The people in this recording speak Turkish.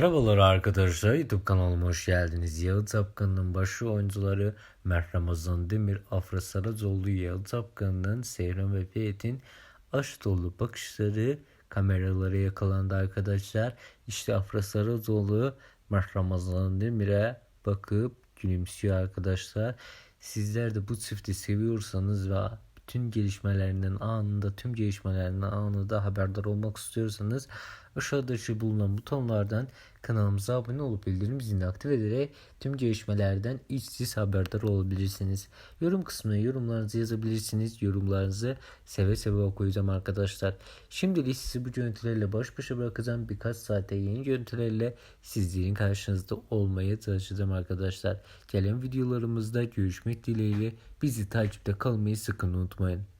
Merhabalar arkadaşlar YouTube kanalıma hoş geldiniz. Yağıt Apkan'ın başrol oyuncuları Mert Ramazan Demir, Afra Saracoğlu, Yağıt Apkan'ın Seyran ve Fiyat'in aşk dolu bakışları kameralara yakalandı arkadaşlar. İşte Afra Saracoğlu Mert Ramazan Demir'e bakıp gülümsüyor arkadaşlar. Sizler de bu çifti seviyorsanız ve bütün gelişmelerinden anında tüm gelişmelerinden anında haberdar olmak istiyorsanız aşağıdaki bulunan butonlardan kanalımıza abone olup bildirim zilini aktif ederek tüm gelişmelerden ilk haberdar olabilirsiniz. Yorum kısmına yorumlarınızı yazabilirsiniz. Yorumlarınızı seve seve okuyacağım arkadaşlar. Şimdilik sizi bu görüntülerle baş başa bırakacağım. Birkaç saate yeni görüntülerle sizlerin karşınızda olmaya çalışacağım arkadaşlar. Gelen videolarımızda görüşmek dileğiyle bizi takipte kalmayı sakın unutmayın.